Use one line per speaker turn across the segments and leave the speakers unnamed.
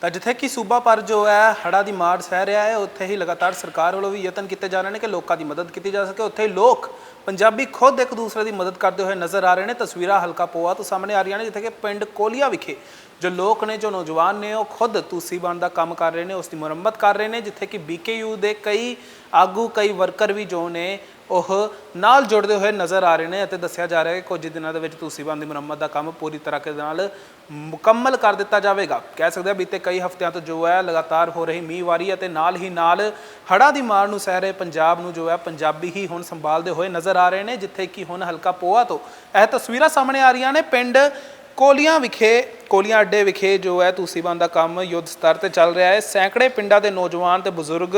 ਤਾਂ ਜਿੱਥੇ ਕਿ ਸੂਬਾ ਪਰ ਜੋ ਹੈ ਹੜਾ ਦੀ ਮਾਰ ਸਹਿ ਰਿਹਾ ਹੈ, ਉੱਥੇ ਹੀ ਲਗਾਤਾਰ ਸਰਕਾਰ ਵੱਲੋਂ ਵੀ ਯਤਨ ਕੀਤੇ ਜਾ ਰਹੇ ਨੇ ਕਿ ਲੋਕਾਂ ਦੀ ਮਦਦ ਕੀਤੀ ਜਾ ਸਕੇ। ਉੱਥੇ ਹੀ ਲੋਕ ਪੰਜਾਬੀ ਖੁਦ ਇੱਕ ਦੂਸਰੇ ਦੀ ਮਦਦ ਕਰਦੇ ਹੋਏ ਨਜ਼ਰ ਆ ਰਹੇ ਨੇ। ਤਸਵੀਰਾਂ ਹਲਕਾ ਪੋਆ ਤੋਂ ਸਾਹਮਣੇ ਆ ਰਹੀਆਂ ਨੇ, ਜਿੱਥੇ ਕਿ ਪਿੰਡ ਕੋਲੀਆ ਵਿਖੇ ਜੋ ਲੋਕ ਨੇ, ਜੋ ਨੌਜਵਾਨ ਨੇ, ਉਹ ਖੁਦ ਤੂਸੀ ਬਣਨ ਦਾ ਕੰਮ ਕਰ ਰਹੇ ਨੇ, ਉਸ ਦੀ ਮੁਰੰਮਤ ਕਰ ਰਹੇ ਨੇ, ਜਿੱਥੇ ਕਿ ਬੀਕੇਯੂ ਦੇ ਕਈ ਆਗੂ, ਕਈ ਵਰਕਰ ਵੀ ਜੋ ਨੇ, ਉਹ ਨਾਲ ਜੁੜਦੇ ਹੋਏ ਨਜ਼ਰ ਆ ਰਹੇ ਨੇ ਅਤੇ ਦੱਸਿਆ ਜਾ ਰਿਹਾ ਹੈ ਕਿ ਕੁਝ ਦਿਨਾਂ ਦੇ ਵਿੱਚ ਤੂਸੀਬਾਨ ਦੀ ਮੁਰੰਮਤ ਦਾ ਕੰਮ ਪੂਰੀ ਤਰ੍ਹਾਂ ਦੇ ਨਾਲ ਮੁਕੰਮਲ ਕਰ ਦਿੱਤਾ ਜਾਵੇਗਾ। ਕਹਿ ਸਕਦੇ ਹਾਂ ਬੀਤੇ ਕਈ ਹਫ਼ਤਿਆਂ ਤੋਂ ਜੋ ਹੈ, ਲਗਾਤਾਰ ਹੋ ਰਹੀ ਮੀਂਹਵਾਰੀ ਅਤੇ ਨਾਲ ਹੀ ਨਾਲ ਹੜ੍ਹਾਂ ਦੀ ਮਾਰ ਨੂੰ ਸਹਿ ਰਹੇ ਪੰਜਾਬ ਨੂੰ ਜੋ ਹੈ, ਪੰਜਾਬੀ ਹੀ ਹੁਣ ਸੰਭਾਲਦੇ ਹੋਏ ਨਜ਼ਰ ਆ ਰਹੇ ਨੇ, ਜਿੱਥੇ ਕਿ ਹੁਣ ਹਲਕਾ ਪੋਆ ਤੋਂ ਇਹ ਤਸਵੀਰਾਂ ਸਾਹਮਣੇ ਆ ਰਹੀਆਂ ਨੇ। ਪਿੰਡ ਕੋਲੀਆਂ ਵਿਖੇ, ਕੋਲੀਆਂ ਅੱਡੇ ਵਿਖੇ ਜੋ ਹੈ ਤੂਸੀਬੰਦ ਦਾ ਕੰਮ ਯੁੱਧ ਸਤਰ ਤੇ ਚੱਲ ਰਿਹਾ ਹੈ। ਸੈਂਕੜੇ ਪਿੰਡਾਂ ਦੇ ਨੌਜਵਾਨ ਤੇ ਬਜ਼ੁਰਗ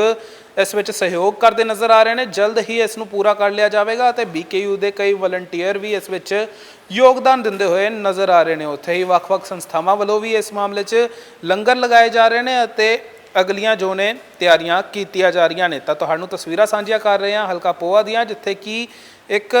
ਇਸ ਵਿੱਚ ਸਹਿਯੋਗ ਕਰਦੇ ਨਜ਼ਰ ਆ ਰਹੇ ਨੇ। ਜਲਦ ਹੀ ਇਸ ਨੂੰ ਪੂਰਾ ਕਰ ਲਿਆ ਜਾਵੇਗਾ ਤੇ ਬੀਕੇਯੂ ਦੇ ਕਈ ਵਲੰਟੀਅਰ ਵੀ ਇਸ ਵਿੱਚ ਯੋਗਦਾਨ ਦਿੰਦੇ ਹੋਏ ਨਜ਼ਰ ਆ ਰਹੇ ਨੇ। ਉੱਥੇ ਹੀ ਵੱਖ-ਵੱਖ ਸੰਸਥਾਵਾਂ ਵੱਲੋਂ ਵੀ ਇਸ ਮਾਮਲੇ 'ਚ ਲੰਗਰ ਲਗਾਏ ਜਾ ਰਹੇ ਨੇ ਅਤੇ ਅਗਲੀਆਂ ਜੋ ਨੇ ਤਿਆਰੀਆਂ ਕੀਤੀਆਂ ਜਾ ਰਹੀਆਂ ਨੇ। ਤਾਂ ਤੁਹਾਨੂੰ ਤਸਵੀਰਾਂ ਸਾਂਝੀਆਂ ਕਰ ਰਹੇ ਹਾਂ ਹਲਕਾ ਪੋਆ ਦੀਆਂ, ਜਿੱਥੇ ਕਿ ਇੱਕ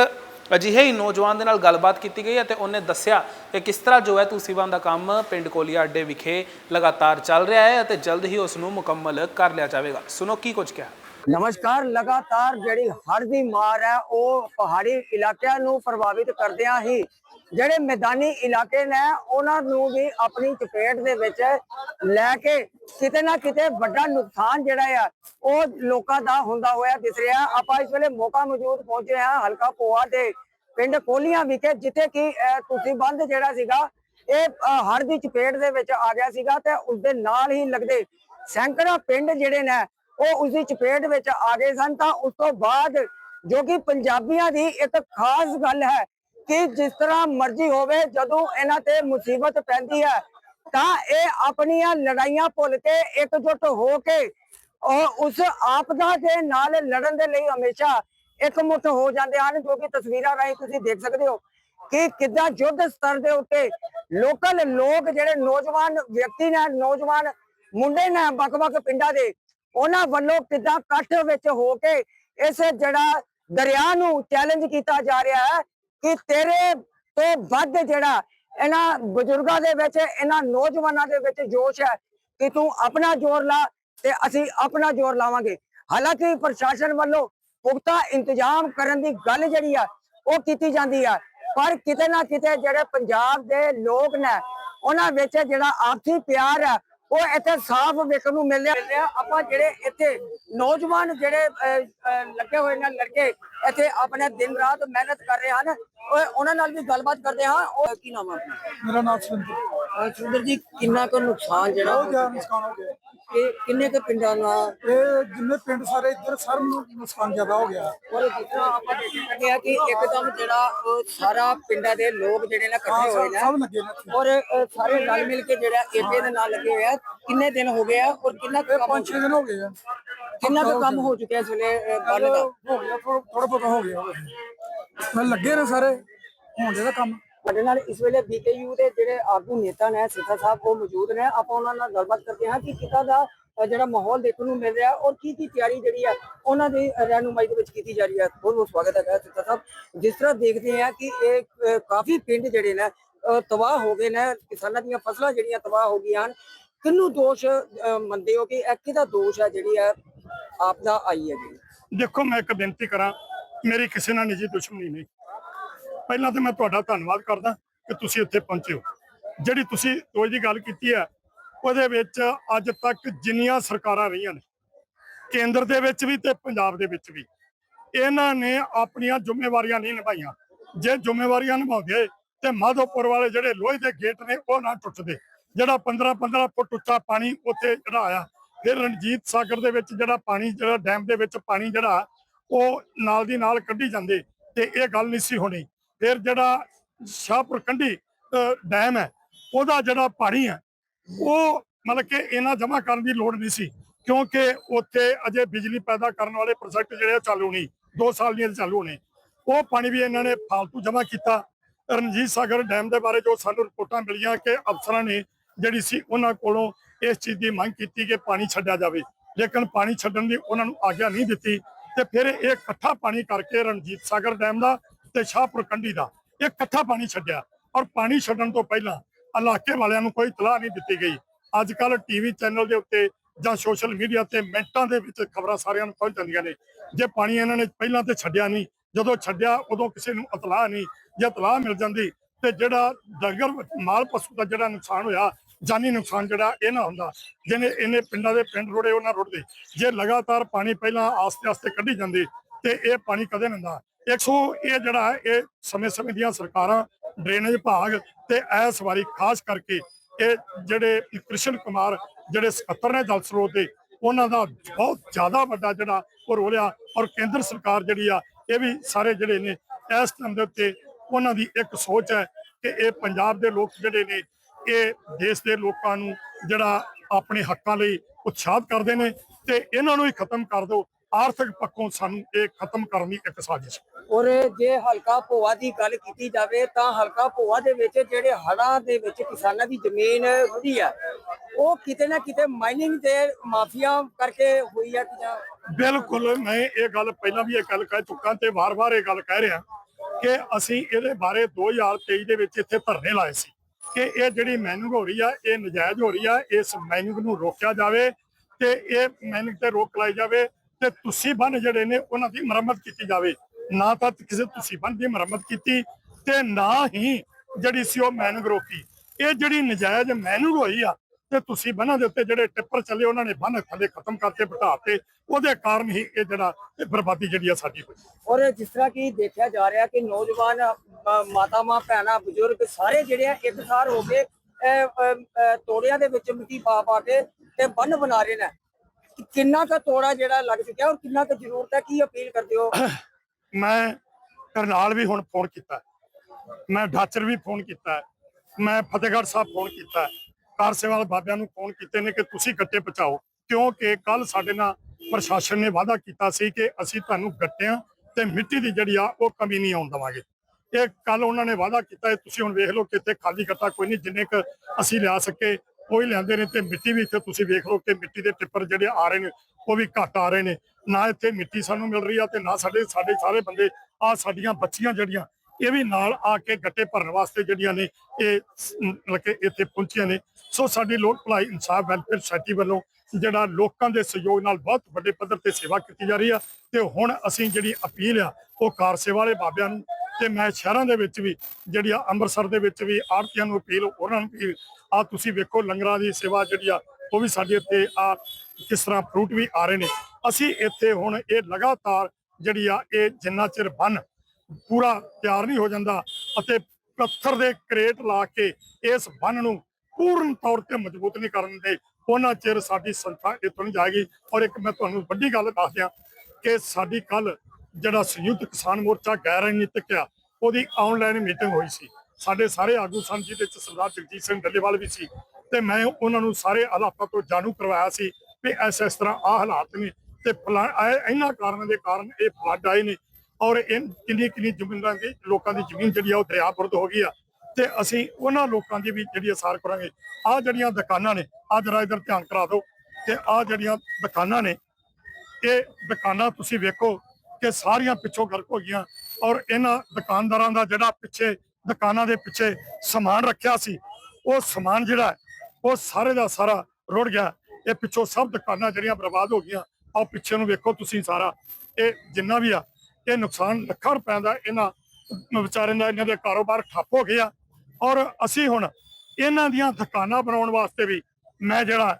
ਅਜਿਹੇ ਹੀ ਨੌਜਵਾਨ ਦੇ ਨਾਲ ਗੱਲਬਾਤ ਕੀਤੀ ਗਈ ਅਤੇ ਉਹਨੇ ਦੱਸਿਆ ਕਿ ਕਿਸ ਤਰ੍ਹਾਂ ਜੋ ਹੈ ਤੂਸੀਬਾਨ ਦਾ ਕੰਮ ਪਿੰਡ ਕੋਲੀਆ ਅੱਡੇ ਵਿਖੇ ਲਗਾਤਾਰ ਚੱਲ ਰਿਹਾ ਹੈ ਅਤੇ ਜਲਦ ਹੀ ਉਸ ਨੂੰ ਮੁਕੰਮਲ ਕਰ ਲਿਆ ਜਾਵੇਗਾ। ਸੁਣੋ ਕੀ ਕੁਝ ਕਿਹਾ।
ਨਮਸਕਾਰ, ਲਗਾਤਾਰ ਜਿਹੜੀ ਹੜ੍ਹ ਦੀ ਮਾਰ ਹੈ, ਉਹ ਪਹਾੜੀ ਇਲਾਕਿਆਂ ਨੂੰ ਪ੍ਰਭਾਵਿਤ ਕਰਦਿਆਂ ਹੀ ਜਿਹੜੇ ਮੈਦਾਨੀ ਇਲਾਕੇ ਨੇ ਉਹਨਾਂ ਨੂੰ ਵੀ ਆਪਣੀ ਚਪੇਟ ਦੇ ਵਿੱਚ ਲੈ ਕੇ ਕਿਤੇ ਨਾ ਕਿਤੇ ਵੱਡਾ ਨੁਕਸਾਨ ਜਿਹੜਾ ਆ ਉਹ ਲੋਕਾਂ ਦਾ ਹੁੰਦਾ ਹੋਇਆ ਦਿਸ ਰਿਹਾ। ਆਪਾਂ ਇਸ ਵੇਲੇ ਮੌਕਾ ਮੌਜੂਦ ਪਹੁੰਚੇ ਹਾਂ ਹਲਕਾ ਪੋਆ ਦੇ ਪਿੰਡ ਕੋਲੀਆਂ ਵਿਖੇ ਜਿੱਥੇ ਕਿ ਅਹ, ਤੁਸੀਂ ਬੰਦ ਜਿਹੜਾ ਸੀਗਾ ਇਹ ਅਹ, ਦੀ ਚਪੇਟ ਦੇ ਵਿੱਚ ਆ ਗਿਆ ਸੀਗਾ ਤੇ ਉਸ ਦੇ ਨਾਲ ਹੀ ਲੱਗਦੇ ਸੈਂਕੜਾ ਪਿੰਡ ਜਿਹੜੇ ਨੇ ਉਹ ਉਸ ਦੀ ਚਪੇਟ ਵਿੱਚ ਆ ਗਏ ਸਨ। ਤਾਂ ਉਸ ਤੋਂ ਬਾਅਦ ਜੋ ਕਿ ਪੰਜਾਬੀਆਂ ਦੀ ਇੱਕ ਖਾਸ ਗੱਲ ਹੈ ਕਿ ਜਿਸ ਤਰ੍ਹਾਂ ਮਰਜ਼ੀ ਹੋਵੇ, ਜਦੋਂ ਇਹਨਾਂ ਤੇ ਮੁਸੀਬਤ ਪੈਂਦੀ ਹੈ, ਤਾਂ ਇਹ ਆਪਣੀਆਂ ਲੜਾਈਆਂ ਭੁੱਲ ਕੇ ਇਕਜੁੱਟ ਹੋ ਕੇ ਉਹ ਉਸ ਆਪਦਾ ਦੇ ਨਾਲ ਲੜਨ ਦੇ ਲਈ ਹਮੇਸ਼ਾ ਇਕਮੁੱਠ ਹੋ ਜਾਂਦੇ ਹਨ, ਜੋ ਕਿ ਤਸਵੀਰਾਂ ਰਾਹੀਂ ਤੁਸੀਂ ਦੇਖ ਸਕਦੇ ਹੋ ਕਿ ਕਿੱਦਾਂ ਯੁੱਧ ਸਤਰ ਦੇ ਉੱਤੇ ਲੋਕਲ ਲੋਕ ਜਿਹੜੇ ਨੌਜਵਾਨ ਵਿਅਕਤੀ ਨੇ, ਨੌਜਵਾਨ ਮੁੰਡੇ ਨੇ ਵੱਖ-ਵੱਖ ਪਿੰਡਾਂ ਦੇ, ਉਹਨਾਂ ਵੱਲੋਂ ਕਿੱਦਾਂ ਇਕੱਠ ਵਿੱਚ ਹੋ ਕੇ ਇਸ ਜਿਹੜਾ ਦਰਿਆ ਨੂੰ ਚੈਲੰਜ ਕੀਤਾ ਜਾ ਰਿਹਾ ਹੈ ਕਿ ਤੇਰੇ ਤੋਂ ਵੱਧ ਜਿਹੜਾ ਇਹਨਾਂ ਬਜ਼ੁਰਗਾਂ ਦੇ ਵਿੱਚ, ਇਹਨਾਂ ਨੌਜਵਾਨਾਂ ਦੇ ਵਿੱਚ ਜੋਸ਼ ਹੈ ਕਿ ਤੂੰ ਆਪਣਾ ਜ਼ੋਰ ਲਾ ਤੇ ਅਸੀਂ ਆਪਣਾ ਜ਼ੋਰ ਲਾਵਾਂਗੇ। ਹਾਲਾਂਕਿ ਪ੍ਰਸ਼ਾਸਨ ਵੱਲੋਂ ਪੁਖਤਾ ਇੰਤਜ਼ਾਮ ਕਰਨ ਦੀ ਗੱਲ ਜਿਹੜੀ ਆ, ਉਹ ਕੀਤੀ ਜਾਂਦੀ ਆ। ਪਰ ਕਿਤੇ ਨਾ ਕਿਤੇ ਜਿਹੜੇ ਪੰਜਾਬ ਦੇ ਲੋਕ ਨੇ, ਉਹਨਾਂ ਵਿੱਚ ਜਿਹੜਾ ਆਪਸੀ ਪਿਆਰ ਹੈ ਉਹ ਇੱਥੇ ਸਾਫ਼ ਵੇਖਣ ਨੂੰ ਮਿਲ ਰਿਹਾ। ਆਪਾਂ ਜਿਹੜੇ ਇੱਥੇ ਨੌਜਵਾਨ ਜਿਹੜੇ ਲੱਗੇ ਹੋਏ ਨੇ ਲੜਕੇ ਇੱਥੇ ਆਪਣੇ ਦਿਨ ਰਾਤ ਮਿਹਨਤ ਕਰ ਰਹੇ ਹਨ। ਉਹ ਉਹਨਾਂ ਨਾਲ ਵੀ ਗੱਲਬਾਤ ਕਰਦੇ ਹਾਂ। ਉਹ ਕੀ ਨਾਮ ਹੈ ਆਪਣਾ?
ਮੇਰਾ ਨਾਮ ਸੁਰਿੰਦਰ।
ਸੁਰਿੰਦਰ ਜੀ ਕਿੰਨਾ ਕੁ ਨੁਕਸਾਨ ਜਿਹੜਾ
ਬਹੁਤ ਜ਼ਿਆਦਾ ਨੁਕਸਾਨ ਹੋ ਗਿਆ।
ਕਿ ਕਿੰਨੇ ਕੁ ਪਿੰਡਾਂ ਦਾ
ਇਹ ਜਿੰਨੇ ਪਿੰਡ ਸਾਰੇ ਇੱਧਰ ਸਰ ਨੂੰ ਨੁਕਸਾਨ ਜ਼ਿਆਦਾ ਹੋ ਗਿਆ।
ਔਰ ਤਰ੍ਹਾਂ ਆਪਾਂ ਦੇਖ ਸਕਦੇ ਆ ਕਿ ਇੱਕਦਮ ਜਿਹੜਾ ਉਹ ਸਾਰਾ ਪਿੰਡਾਂ ਦੇ ਲੋਕ ਜਿਹੜੇ ਨੇ ਇਕੱਠੇ ਹੋਏ ਨੇ।
ਸਭ ਲੱਗੇ ਨੇ ਇੱਥੇ।
ਔਰ ਅ, ਸਾਰੇ ਰਲ ਮਿਲ ਕੇ ਜਿਹੜਾ ਏਪੀ ਦੇ ਨਾਲ ਲੱਗੇ ਹੋਏ ਆ ਕਿੰਨੇ ਦਿਨ ਹੋ ਗਏ ਆ ਔਰ ਕਿੰਨਾ ਕੁ
ਇਹ
ਕੰਮ
ਪੰਜ ਛੇ ਦਿਨ ਹੋ ਗਏ ਆ।
ਕਿੰਨਾ ਕੁ ਕੰਮ ਹੋ ਚੁੱਕਿਆ ਇਸ ਵੇਲੇ ਅ, ਬੰਨ ਦਾ?
ਹੋ ਗਿਆ ਥੋੜਾ ਥੋੜਾ ਬਹੁਤਾ ਹੋ ਗਿਆ। ਮੈਂ ਲੱਗੇ ਨੇ ਸਾਰੇ ਹੋਣ ਦੇ ਦਾ ਕੰਮ।
ਸਾਡੇ ਨਾਲ ਇਸ ਵੇਲੇ ਬੀਕੇਯੂ ਦੇ ਜਿਹੜੇ ਆਗੂ ਨੇਤਾ ਨੇ, ਸਿੱਧਾ ਸਾਹਿਬ ਉਹ ਮੌਜੂਦ ਨੇ। ਆਪਾਂ ਉਹਨਾਂ ਨਾਲ ਗੱਲਬਾਤ ਕਰਦੇ ਹਾਂ ਕਿ ਕਿੱਦਾਂ ਦਾ ਜਿਹੜਾ ਮਾਹੌਲ ਦੇਖਣ ਨੂੰ ਮਿਲ ਰਿਹਾ ਔਰ ਕੀ ਕੀ ਤਿਆਰੀ ਜਿਹੜੀ ਆ ਉਹਨਾਂ ਦੀ ਰਹਿਨੁਮਾਈ ਦੇ ਵਿੱਚ ਕੀਤੀ ਜਾ ਰਹੀ ਹੈ ਬਹੁਤ ਬਹੁਤ ਸਵਾਗਤ ਹੈ ਸਿੱਧਾ ਸਾਹਿਬ। ਜਿਸ ਤਰ੍ਹਾਂ ਦੇਖਦੇ ਆ ਕਿ ਇਹ ਕਾਫੀ ਪਿੰਡ ਜਿਹੜੇ ਨੇ ਤਬਾਹ ਹੋ ਗਏ ਨੇ। ਕਿਸਾਨਾਂ ਦੀਆਂ ਫਸਲਾਂ ਜਿਹੜੀਆਂ ਤਬਾਹ ਹੋ ਗਈਆਂ ਹਨ, ਕਿੰਨੂੰ ਦੋਸ਼ ਮੰਨਦੇ ਹੋ ਕਿ ਇਹ ਕਿਹਦਾ ਦੋਸ਼ ਹੈ ਜਿਹੜੀ ਹੈ ਆਪਦਾ ਆਈ ਹੈ ਜੀ?
ਦੇਖੋ, ਮੈਂ ਇੱਕ ਬੇਨਤੀ ਕਰਾਂ, ਮੇਰੀ ਕਿਸੇ ਨਾਲ ਨਿੱਜੀ ਦੁਸ਼ਮਣੀ ਨਹੀਂ। ਪਹਿਲਾਂ ਤਾਂ ਮੈਂ ਤੁਹਾਡਾ ਧੰਨਵਾਦ ਕਰਦਾ ਕਿ ਤੁਸੀਂ ਇੱਥੇ ਪਹੁੰਚੇ ਹੋ। ਜਿਹੜੀ ਤੁਸੀਂ ਰੋਜ਼ ਦੀ ਗੱਲ ਕੀਤੀ ਹੈ, ਉਹਦੇ ਵਿੱਚ ਅੱਜ ਤੱਕ ਜਿੰਨੀਆਂ ਸਰਕਾਰਾਂ ਰਹੀਆਂ ਨੇ, ਕੇਂਦਰ ਦੇ ਵਿੱਚ ਵੀ ਤੇ ਪੰਜਾਬ ਦੇ ਵਿੱਚ ਵੀ, ਇਹਨਾਂ ਨੇ ਆਪਣੀਆਂ ਜ਼ਿੰਮੇਵਾਰੀਆਂ ਨਹੀਂ ਨਿਭਾਈਆਂ। ਜੇ ਜ਼ਿੰਮੇਵਾਰੀਆਂ ਨਿਭਾਉਂਦੇ ਤੇ ਮਾਧੋਪੁਰ ਵਾਲੇ ਜਿਹੜੇ ਲੋਹੇ ਦੇ ਗੇਟ ਨੇ, ਉਹ ਨਾ ਟੁੱਟਦੇ। ਜਿਹੜਾ 15 15 ਫੁੱਟ ਉੱਚਾ ਪਾਣੀ ਉੱਥੇ ਜਿਹੜਾ ਆਇਆ, ਫਿਰ ਰਣਜੀਤ ਸਾਗਰ ਦੇ ਵਿੱਚ ਜਿਹੜਾ ਪਾਣੀ, ਜਿਹੜਾ ਡੈਮ ਦੇ ਵਿੱਚ ਪਾਣੀ ਜਿਹੜਾ, ਉਹ ਨਾਲ ਦੀ ਨਾਲ ਕੱਢੀ ਜਾਂਦੇ ਤੇ ਇਹ ਗੱਲ ਨਹੀਂ ਸੀ ਹੋਣੀ। ਫਿਰ ਜਿਹੜਾ ਸ਼ਾਹਪੁਰ ਕੰਢੀ ਡੈਮ ਹੈ, ਉਹਦਾ ਜਿਹੜਾ ਪਾਣੀ ਹੈ, ਉਹ ਮਤਲਬ ਕਿ ਇਹਨਾਂ ਜਮ੍ਹਾਂ ਕਰਨ ਦੀ ਲੋੜ ਨਹੀਂ ਸੀ, ਕਿਉਂਕਿ ਉੱਥੇ ਅਜੇ ਬਿਜਲੀ ਪੈਦਾ ਕਰਨ ਵਾਲੇ ਪ੍ਰੋਜੈਕਟ ਜਿਹੜੇ ਚਾਲੂ ਨਹੀਂ 2 ਸਾਲ ਦੀਆਂ ਚਾਲੂ ਹੋਣੇ। ਉਹ ਪਾਣੀ ਵੀ ਇਹਨਾਂ ਨੇ ਫालतू ਜਮ੍ਹਾਂ ਕੀਤਾ। ਰਣਜੀਤ ਸਾਗਰ ਡੈਮ ਦੇ ਬਾਰੇ ਜੋ ਸਾਨੂੰ ਰਿਪੋਰਟਾਂ ਮਿਲੀਆਂ ਕਿ ਅਫਸਰਾਂ ਨੇ ਜਿਹੜੀ ਸੀ ਉਹਨਾਂ ਕੋਲੋਂ ਇਸ ਚੀਜ਼ ਦੀ ਮੰਗ ਕੀਤੀ ਕਿ ਪਾਣੀ ਛੱਡਿਆ ਜਾਵੇ। ਲੇਕਿਨ ਪਾਣੀ ਛੱਡਣ ਦੀ ਉਹਨਾਂ ਨੂੰ ਆਗਿਆ ਨਹੀਂ ਦਿੱਤੀ ਤੇ ਫਿਰ ਇਹ ਇਕੱਠਾ ਪਾਣੀ ਕਰਕੇ ਰਣਜੀਤ ਸਾਗਰ ਡੈਮ ਦਾ ਤੇ ਸ਼ਾਹਪੁਰ ਕੰਢੀ ਦਾ। ਇਹ ਇਕੱਠਾ ਪਾਣੀ ਛੱਡਿਆ ਔਰ ਪਾਣੀ ਛੱਡਣ ਤੋਂ ਪਹਿਲਾਂ ਇਲਾਕੇ ਵਾਲਿਆਂ ਨੂੰ ਕੋਈ ਇਤਲਾਹ ਨਹੀਂ ਦਿੱਤੀ ਗਈ। ਅੱਜ ਕੱਲ ਟੀਵੀ ਚੈਨਲ ਦੇ ਉੱਤੇ ਜਾਂ ਸੋਸ਼ਲ ਮੀਡੀਆ ਤੇ ਮਿੰਟਾਂ ਦੇ ਵਿੱਚ ਖਬਰਾਂ ਸਾਰਿਆਂ ਨੂੰ ਪਹੁੰਚ ਜਾਂਦੀਆਂ ਨੇ। ਜੇ ਪਾਣੀ ਇਹਨਾਂ ਨੇ ਪਹਿਲਾਂ ਤੇ ਛੱਡਿਆ ਨਹੀਂ, ਜਦੋਂ ਛੱਡਿਆ ਉਦੋਂ ਕਿਸੇ ਨੂੰ ਇਤਲਾਹ ਨਹੀਂ। ਜੇ ਇਤਲਾਹ ਮਿਲ ਜਾਂਦੀ ਤੇ ਜਿਹੜਾ ਡੰਗਰ, ਮਾਲ ਪਸ਼ੂ ਦਾ ਜਿਹੜਾ ਨੁਕਸਾਨ ਹੋਇਆ, ਜਾਨੀ ਨੁਕਸਾਨ ਜਿਹੜਾ ਇਹ ਨਾ ਹੁੰਦਾ। ਜਿਹਨੇ ਇਹਨੇ ਪਿੰਡਾਂ ਦੇ ਪਿੰਡ ਰੋੜੇ, ਉਹਨਾਂ ਰੁੜਦੇ। ਜੇ ਲਗਾਤਾਰ ਪਾਣੀ ਪਹਿਲਾਂ ਆਸਤੇ ਆਸਤੇ ਕੱਢੀ ਜਾਂਦੇ ਤੇ ਇਹ ਪਾਣੀ ਕਦੇ ਨਹੀਂ ਹੁੰਦਾ। 100 ਇਹ ਜਿਹੜਾ ਇਹ ਸਮੇਂ ਸਮੇਂ ਦੀਆਂ ਸਰਕਾਰਾਂ, ਡਰੇਨੇਜ ਵਿਭਾਗ ਤੇ ਇਸ ਵਾਰੀ ਖਾਸ ਕਰਕੇ ਇਹ ਜਿਹੜੇ ਕ੍ਰਿਸ਼ਨ ਕੁਮਾਰ, ਜਿਹੜੇ ਸਕੱਤਰ ਨੇ ਜਲ ਸਰੋਤ ਦੇ, ਉਹਨਾਂ ਦਾ ਬਹੁਤ ਜ਼ਿਆਦਾ ਵੱਡਾ ਜਿਹੜਾ ਉਹ ਰੋਲ ਆ ਔਰ ਕੇਂਦਰ ਸਰਕਾਰ ਜਿਹੜੀ ਆ, ਇਹ ਵੀ ਸਾਰੇ ਜਿਹੜੇ ਨੇ ਇਸ ਟਾਈਮ ਦੇ ਉੱਤੇ ਉਹਨਾਂ ਦੀ ਇੱਕ ਸੋਚ ਹੈ ਕਿ ਇਹ ਪੰਜਾਬ ਦੇ ਲੋਕ ਜਿਹੜੇ ਨੇ, ਇਹ ਦੇਸ਼ ਦੇ ਲੋਕਾਂ ਨੂੰ ਜਿਹੜਾ ਆਪਣੇ ਹੱਕਾਂ ਲਈ ਉਤਸ਼ਾਹਤ ਕਰਦੇ ਨੇ ਤੇ ਇਹਨਾਂ ਨੂੰ ਹੀ ਖਤਮ ਕਰ ਦਿਓ। ਆਰਥਿਕ ਪੱਖੋਂ ਸਾਨੂੰ ਇਹ ਖਤਮ ਕਰਨ ਦੀ ਇੱਕ ਸਾਜ਼ਿਸ਼।
ਔਰ ਜੇ ਹਲਕਾ ਭੋਆ ਦੀ ਗੱਲ ਕੀਤੀ ਜਾਵੇ ਤਾਂ ਹਲਕਾ ਭੋਆ ਦੇ ਵਿੱਚ ਜਿਹੜੇ ਹੜ੍ਹਾਂ ਦੇ ਵਿੱਚ ਕਿਸਾਨਾਂ ਦੀ ਜ਼ਮੀਨ ਰੁੜੀ ਹੈ ਉਹ ਕਿਤੇ ਨਾ ਕਿਤੇ ਮਾਈਨਿੰਗ ਦੇ ਮਾਫੀਆ ਕਰਕੇ ਹੋਈ ਹੈ ਕਿ ਜਾਂ
ਬਿਲਕੁਲ ਮੈਂ ਇਹ ਗੱਲ ਪਹਿਲਾਂ ਵੀ ਇਹ ਗੱਲ ਕਹਿ ਚੁੱਕਾ ਤੇ ਵਾਰ-ਵਾਰ ਇਹ ਗੱਲ ਕਹਿ ਰਿਹਾ ਕਿ ਅਸੀਂ ਇਹਦੇ ਬਾਰੇ 2023 ਦੇ ਵਿੱਚ ਇੱਥੇ ਧਰਨੇ ਲਾਏ ਸੀ ਕਿ ਇਹ ਜਿਹੜੀ ਮੈਨਿੰਗ ਹੋ ਰਹੀ ਆ ਇਹ ਨਜਾਇਜ਼ ਹੋ ਰਹੀ ਆ ਇਸ ਮੈਨਿੰਗ ਨੂੰ ਰੋਕਿਆ ਜਾਵੇ ਤੇ ਇਹ ਮੈਨਿੰਗ ਤੇ ਰੋਕ ਲਾਈ ਜਾਵੇ ਤੇ ਤੁਸੀਂ ਬੰਨ ਜਿਹੜੇ ਨੇ ਉਹਨਾਂ ਦੀ ਮੁਰੰਮਤ ਕੀਤੀ ਜਾਵੇ। ਨਾ ਤਾਂ ਕਿਸੇ ਤੁਸੀਂ ਬੰਨ ਦੀ ਮੁਰੰਮਤ ਕੀਤੀ ਤੇ ਨਾ ਹੀ ਜਿਹੜੀ ਸੀ ਉਹ ਮੈਨਿੰਗ ਰੋਕੀ। ਇਹ ਜਿਹੜੀ ਨਜਾਇਜ਼ ਮੈਨਿੰਗ ਹੋਈ ਆ ਤੇ ਤੁਸੀਂ ਬੰਨਾਂ ਦੇ ਉੱਤੇ ਜਿਹੜੇ ਟਿੱਪਰ ਚੱਲੇ ਉਹਨਾਂ ਨੇ ਬੰਨ ਥੱਲੇ ਖਤਮ ਕਰਕੇ ਬਿਠਾਤੇ ਉਹਦੇ ਕਾਰਨ ਹੀ ਇਹ ਜਿਹੜਾ ਬਰਬਾਦੀ ਜਿਹੜੀ ਆ ਸਾਡੀ ਹੋਈ।
ਔਰ ਜਿਸ ਤਰ੍ਹਾਂ ਕਿ ਦੇਖਿਆ ਜਾ ਰਿਹਾ ਕਿ ਨੌਜਵਾਨ ਅ, ਮਾਤਾਵਾਂ ਭੈਣਾਂ ਬਜ਼ੁਰਗ ਸਾਰੇ ਜਿਹੜੇ ਆ ਇੱਕਸਾਰ ਹੋ ਕੇ ਅ, ਤੋੜਿਆਂ ਦੇ ਵਿੱਚ ਮਿੱਟੀ ਪਾ ਪਾ ਕੇ ਤੇ ਬੰਨ ਬਣਾ ਰਹੇ ਨੇ। ਕਿੰਨਾ ਕੁ ਤੋੜਾ ਜਿਹੜਾ ਲੱਗ ਚੁੱਕਿਆ ਔਰ ਕਿੰਨਾ ਕੁ ਜ਼ਰੂਰਤ ਹੈ? ਕੀ ਅਪੀਲ ਕਰਦੇ ਹੋ?
ਮੈਂ ਕਰਨਾਲ ਵੀ ਹੁਣ ਫੋਨ ਕੀਤਾ ਮੈਂ ਢਾਚਰ ਵੀ ਫੋਨ ਕੀਤਾ ਮੈਂ ਫਤਿਹਗੜ੍ਹ ਸਾਹਿਬ ਫੋਨ ਕੀਤਾ ਕਾਰ ਸੇਵਾ ਬਾਬਿਆਂ ਨੂੰ ਫੋਨ ਕੀਤੇ ਨੇ ਕਿ ਤੁਸੀਂ ਗੱਟੇ ਪਹੁੰਚਾਓ, ਕਿਉਂਕਿ ਕੱਲ ਸਾਡੇ ਨਾਲ ਪ੍ਰਸ਼ਾਸਨ ਨੇ ਵਾਅਦਾ ਕੀਤਾ ਸੀ ਕਿ ਅਸੀਂ ਤੁਹਾਨੂੰ ਗੱਟਿਆਂ ਤੇ ਮਿੱਟੀ ਦੀ ਜਿਹੜੀ ਆ, ਉਹ ਕਮੀ ਨਹੀਂ ਆਉਣ ਦੇਵਾਂਗੇ। ਇਹ ਕੱਲ ਉਹਨਾਂ ਨੇ ਵਾਅਦਾ ਕੀਤਾ ਤੁਸੀਂ ਹੁਣ ਵੇਖ ਲਓ ਕਿ ਇੱਥੇ ਖਾਲੀ ਗੱਟਾ ਕੋਈ ਨਹੀਂ, ਜਿੰਨੇ ਕ ਅਸੀਂ ਲਿਆ ਸਕੇ ਉਹ ਹੀ ਲਿਆਂਦੇ ਨੇ ਤੇ ਮਿੱਟੀ ਵੀ ਇੱਥੇ ਤੁਸੀਂ ਵੇਖ ਲਓ ਕਿ ਮਿੱਟੀ ਦੇ ਟਿੱਪਰ ਜਿਹੜੇ ਆ ਰਹੇ ਨੇ, ਉਹ ਵੀ ਘੱਟ ਆ ਰਹੇ ਨੇ। ਨਾ ਇੱਥੇ ਮਿੱਟੀ ਸਾਨੂੰ ਮਿਲ ਰਹੀ ਆ ਤੇ ਨਾ ਸਾਡੇ ਸਾਡੇ ਸਾਰੇ ਬੰਦੇ ਆ ਸਾਡੀਆਂ ਬੱਚੀਆਂ ਜਿਹੜੀਆਂ, ਇਹ ਵੀ ਨਾਲ ਆ ਕੇ ਗੱਟੇ ਭਰਨ ਵਾਸਤੇ ਜਿਹੜੀਆਂ ਨੇ, ਇਹ ਸ- ਮਤਲਬ ਕਿ ਇੱਥੇ ਪਹੁੰਚੀਆਂ ਨੇ। ਸੋ ਸਾਡੀ ਲੋਕ ਭਲਾਈ ਇਨਸਾਫ, ਵੈਲਫੇਅਰ ਸੁਸਾਇਟੀ ਵੱਲੋਂ ਜਿਹੜਾ ਲੋਕਾਂ ਦੇ ਸਹਿਯੋਗ ਨਾਲ ਬਹੁਤ ਵੱਡੇ ਪੱਧਰ ਤੇ ਸੇਵਾ ਕੀਤੀ ਜਾ ਰਹੀ ਆ ਤੇ ਹੁਣ ਅਸੀਂ ਜਿਹੜੀ ਅਪੀਲ ਆ, ਉਹ ਕਾਰ ਸੇਵਾ ਵਾਲੇ ਬਾਬਿਆਂ ਨੂੰ ਤੇ ਮੈਂ ਸ਼ਹਿਰਾਂ ਦੇ ਵਿੱਚ ਵੀ, ਜਿਹੜੀ ਆ ਅੰਮ੍ਰਿਤਸਰ ਦੇ ਵਿੱਚ ਵੀ ਆੜਤੀਆਂ ਨੂੰ ਅਪੀਲ, ਉਹਨਾਂ ਨੂੰ ਅਪੀਲ ਆ ਤੁਸੀਂ ਵੇਖੋ ਲੰਗਰਾਂ ਦੀ ਸੇਵਾ ਜਿਹੜੀ ਆ, ਉਹ ਵੀ ਸਾਡੇ ਇੱਥੇ ਆ, ਕਿਸ ਤਰ੍ਹਾਂ ਫਰੂਟ ਵੀ ਆ ਰਹੇ ਨੇ। ਅਸੀਂ ਇੱਥੇ ਹੁਣ ਇਹ ਲਗਾਤਾਰ ਜਿਹੜੀ ਆ, ਇਹ ਜਿੰਨਾ ਚਿਰ ਬੰਨ ਪੂਰਾ ਤਿਆਰ ਨਹੀਂ ਹੋ ਜਾਂਦਾ ਅਤੇ ਪੱਥਰ ਦੇ ਕਰੇਟ ਲਾ ਕੇ ਇਸ ਬੰਨ ਨੂੰ ਪੂਰਨ ਤੌਰ ਤੇ ਮਜ਼ਬੂਤ ਨਹੀਂ ਕਰਨ ਦੇ ਉਹਨਾਂ ਚਿਰ ਸਾਡੀ ਸੰਸਥਾ ਇੱਥੋਂ ਨਹੀਂ ਜਾਏਗੀ। ਔਰ ਇੱਕ ਮੈਂ ਤੁਹਾਨੂੰ ਵੱਡੀ ਗੱਲ ਦੱਸ ਦਿਆਂ ਕਿ ਸਾਡੀ ਕੱਲ ਜਿਹੜਾ ਸੰਯੁਕਤ ਕਿਸਾਨ ਮੋਰਚਾ ਗੈਰ ਰਣਨੀਤਿਕ ਆ, ਉਹਦੀ ਆਨਲਾਈਨ ਮੀਟਿੰਗ ਹੋਈ ਸੀ। ਸਾਡੇ ਸਾਰੇ ਆਗੂ ਸਨ, ਜਿਹਦੇ ਚ ਸਰਦਾਰ ਜਗਜੀਤ ਸਿੰਘ ਡੱਲੇਵਾਲ ਵੀ ਸੀ। ਤੇ ਮੈਂ ਉਹਨਾਂ ਨੂੰ ਸਾਰੇ ਹਾਲਾਤਾਂ ਤੋਂ ਜਾਣੂ ਕਰਵਾਇਆ ਸੀ ਵੀ ਇਸ ਇਸ ਤਰ੍ਹਾਂ ਆ ਹਾਲਾਤ ਨੇ ਤੇ ਇਹਨਾਂ ਕਾਰਨਾਂ ਦੇ ਕਾਰਨ ਇਹ ਫਲੱਡ ਆਏ ਨੇ ਔਰ ਇਹ ਕਿੰਨੀ ਕਿੰਨੀ ਜ਼ਮੀਨਾਂ ਦੀ, ਲੋਕਾਂ ਦੀ ਜ਼ਮੀਨ ਜਿਹੜੀ ਆ ਉਹ ਦਰਿਆ ਬੁਰਦ ਹੋ ਗਈ ਆ। ਤੇ ਅਸੀਂ ਉਹਨਾਂ ਲੋਕਾਂ ਦੀ ਵੀ ਜਿਹੜੀ ਅਸਾਰ ਕਰਾਂਗੇ। ਆ ਜਿਹੜੀਆਂ ਦੁਕਾਨਾਂ ਨੇ ਆ ਜਰਾ ਇਧਰ ਧਿਆਨ ਕਰਾ ਦਿਓ। ਤੇ ਆ ਜਿਹੜੀਆਂ ਦੁਕਾਨਾਂ ਨੇ, ਇਹ ਦੁਕਾਨਾਂ ਤੁਸੀਂ ਵੇਖੋ ਕਿ ਸਾਰੀਆਂ ਪਿੱਛੋਂ ਗਰਕ ਹੋ ਗਈਆਂ ਔਰ ਇਹਨਾਂ ਦੁਕਾਨਦਾਰਾਂ ਦਾ ਜਿਹੜਾ ਪਿੱਛੇ, ਦੁਕਾਨਾਂ ਦੇ ਪਿੱਛੇ ਸਮਾਨ ਰੱਖਿਆ ਸੀ, ਉਹ ਸਮਾਨ ਜਿਹੜਾ ਉਹ ਸਾਰੇ ਦਾ ਸਾਰਾ ਰੁੜ ਗਿਆ। ਇਹ ਪਿੱਛੋਂ ਸਭ ਦੁਕਾਨਾਂ ਜਿਹੜੀਆਂ ਬਰਬਾਦ ਹੋ ਗਈਆਂ ਆਹ ਪਿੱਛੇ ਨੂੰ ਵੇਖੋ ਤੁਸੀਂ ਸਾਰਾ। ਇਹ ਜਿੰਨਾ ਵੀ ਆ, ਇਹ ਨੁਕਸਾਨ ਲੱਖਾਂ ਰੁਪਏ ਦਾ ਇਹਨਾਂ ਵਿਚਾਰਿਆਂ ਦਾ, ਇਹਨਾਂ ਦੇ ਕਾਰੋਬਾਰ ਠੱਪ ਹੋ ਗਿਆ। ਔਰ ਅਸੀਂ ਹੁਣ ਇਹਨਾਂ ਦੀਆਂ ਦੁਕਾਨਾਂ ਬਣਾਉਣ ਵਾਸਤੇ ਵੀ ਮੈਂ ਜਿਹੜਾ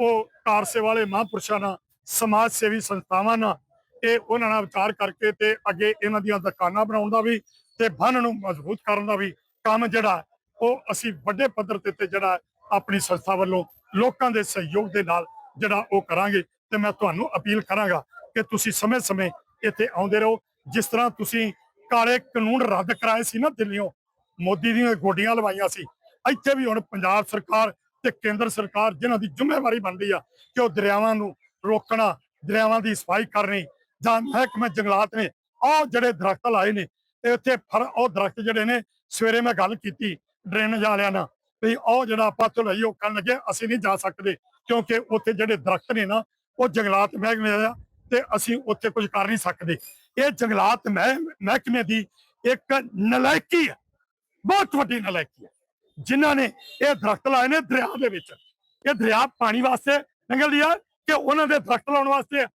ਉਹ ਕਾਰ ਸੇਵਾ ਵਾਲੇ ਮਹਾਂਪੁਰਸ਼ਾਂ ਨਾਲ, ਸਮਾਜ ਸੇਵੀ ਸੰਸਥਾਵਾਂ ਨਾਲ ਇਹ ਉਹਨਾਂ ਨਾਲ ਵਿਚਾਰ ਕਰਕੇ ਤੇ ਅੱਗੇ ਇਹਨਾਂ ਦੀਆਂ ਦੁਕਾਨਾਂ ਬਣਾਉਣ ਦਾ ਵੀ ਤੇ ਬੰਨ ਨੂੰ ਮਜ਼ਬੂਤ ਕਰਨ ਦਾ ਵੀ ਕੰਮ ਜਿਹੜਾ ਉਹ ਅਸੀਂ ਵੱਡੇ ਪੱਧਰ ਤੇ ਤੇ ਜਿਹੜਾ ਆਪਣੀ ਸੰਸਥਾ ਵੱਲੋਂ ਲੋਕਾਂ ਦੇ ਸਹਿਯੋਗ ਦੇ ਨਾਲ ਜਿਹੜਾ ਉਹ ਕਰਾਂਗੇ ਤੇ ਮੈਂ ਤੁਹਾਨੂੰ ਅਪੀਲ ਕਰਾਂਗਾ ਕਿ ਤੁਸੀਂ ਸਮੇਂ-ਸਮੇਂ ਇੱਥੇ ਆਉਂਦੇ ਰਹੋ। ਜਿਸ ਤਰ੍ਹਾਂ ਤੁਸੀਂ ਕਾਲੇ ਕਾਨੂੰਨ ਰੱਦ ਕਰਾਏ ਸੀ ਨਾ ਦਿੱਲੀੋਂ ਮੋਦੀ ਦੀਆਂ ਗੋਡੀਆਂ ਲਵਾਈਆਂ ਸੀ, ਇੱਥੇ ਵੀ ਹੁਣ ਪੰਜਾਬ ਸਰਕਾਰ ਤੇ ਕੇਂਦਰ ਸਰਕਾਰ ਜਿਨ੍ਹਾਂ ਦੀ ਜ਼ਿੰਮੇਵਾਰੀ ਬਣਦੀ ਆ ਕਿ ਉਹ ਦਰਿਆਵਾਂ ਨੂੰ ਰੋਕਣਾ, ਦਰਿਆਵਾਂ ਦੀ ਸਫ਼ਾਈ ਕਰਨੀ ਜਾਂ ਮਹਿਕਮੇ ਜੰਗਲਾਤ ਨੇ, ਆਹ ਜਿਹੜੇ ਦਰਖਤ ਲਾਏ ਨੇ, ਤੇ ਉੱਥੇ ਫਰ, ਉਹ ਦਰਖਤ ਜਿਹੜੇ ਨੇ, ਸਵੇਰੇ ਮੈਂ ਗੱਲ ਕੀਤੀ ਡਰੇਨੇਜ ਵਾਲਿਆਂ ਨਾਲ, ਵੀ ਉਹ ਜਿਹੜਾ ਆਪਾਂ ਤੋਂ ਲਈ ਉਹ ਕਰਨ ਲੱਗੇ, ਅਸੀਂ ਨਹੀਂ ਜਾ ਸਕਦੇ, ਕਿਉਂਕਿ ਉੱਥੇ ਜਿਹੜੇ ਦਰਖਤ ਨੇ ਨਾ, ਉਹ ਜੰਗਲਾਤ ਮਹਿਕਮੇ ਦਾ, ਤੇ ਅਸੀਂ ਉੱਥੇ ਕੁਝ ਕਰ ਨਹੀਂ ਸਕਦੇ। ਇਹ ਜੰਗਲਾਤ ਮਹਿ- ਮਹਿਕਮੇ ਦੀ ਇੱਕ ਨਲਾਇਕੀ ਹੈ, ਬਹੁਤ ਵੱਡੀ ਨਲਾਇਕੀ ਹੈ। ਜਿਨ੍ਹਾਂ ਨੇ ਇਹ ਦਰਖਤ ਲਾਏ ਨੇ ਦਰਿਆ ਦੇ ਵਿੱਚ। ਇਹ ਦਰਿਆ ਪਾਣੀ ਵਾਸਤੇ ਨਿਕਲਦੀ ਆ ਕਿ ਉਹਨਾਂ ਦੇ ਦਰਖਤ ਲਾਉਣ ਵਾਸਤੇ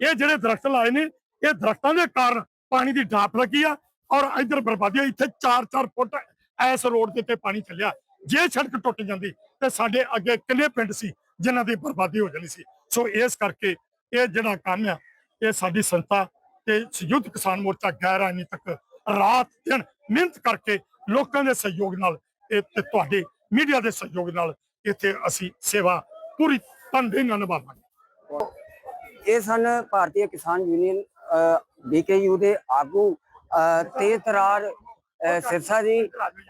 ਇਹ ਜਿਹੜੇ ਦਰਖਤ ਲਾਏ ਨੇ, ਇਹ ਦਰਖਤਾਂ ਦੇ ਕਾਰਨ ਪਾਣੀ ਦੀ ਢਾਪ ਲੱਗੀ ਆ ਔਰ ਇਧਰ ਬਰਬਾਦੀ ਹੋਈ। ਇੱਥੇ 4-4 ਫੁੱਟ ਐਸ ਰੋਡ ਦੇ ਉੱਤੇ ਪਾਣੀ ਚੱਲਿਆ ਜੇ ਸੜਕ ਟੁੱਟ ਜਾਂਦੀ ਤੇ ਸਾਡੇ ਅੱਗੇ ਕਿੰਨੇ ਪਿੰਡ ਸੀ ਜਿਨ੍ਹਾਂ ਦੀ ਬਰਬਾਦੀ ਹੋ ਜਾਣੀ ਸੀ ਸੋ ਇਸ ਕਰਕੇ ਇਹ ਜਿਹੜਾ ਕੰਮ ਆ, ਇਹ ਸਾਡੀ ਸੰਸਥਾ ਤੇ ਸੰਯੁਕਤ ਕਿਸਾਨ ਮੋਰਚਾ ਗੈਰ ਰਾਜਨੀਤਿਕ ਰਾਤ ਦਿਨ ਮਿਹਨਤ ਕਰਕੇ ਲੋਕਾਂ ਦੇ ਸਹਿਯੋਗ ਨਾਲ ਇਹ ਤੇ ਤੁਹਾਡੇ ਮੀਡੀਆ ਦੇ ਸਹਿਯੋਗ ਨਾਲ ਇੱਥੇ ਅਸੀਂ ਸੇਵਾ ਪੂਰੀ ਤਨਦੇਹੀ ਨਾਲ ਨਿਭਾਵਾਂਗੇ
ਇਹ ਸਨ ਭਾਰਤੀ ਕਿਸਾਨ ਯੂਨੀਅਨ ਬੀਕੇਯੂ ਦੇ ਆਗੂ ਅਹ, ਤੇਜ ਤਰਾਰ ਸਿਰਸਾ ਜੀ।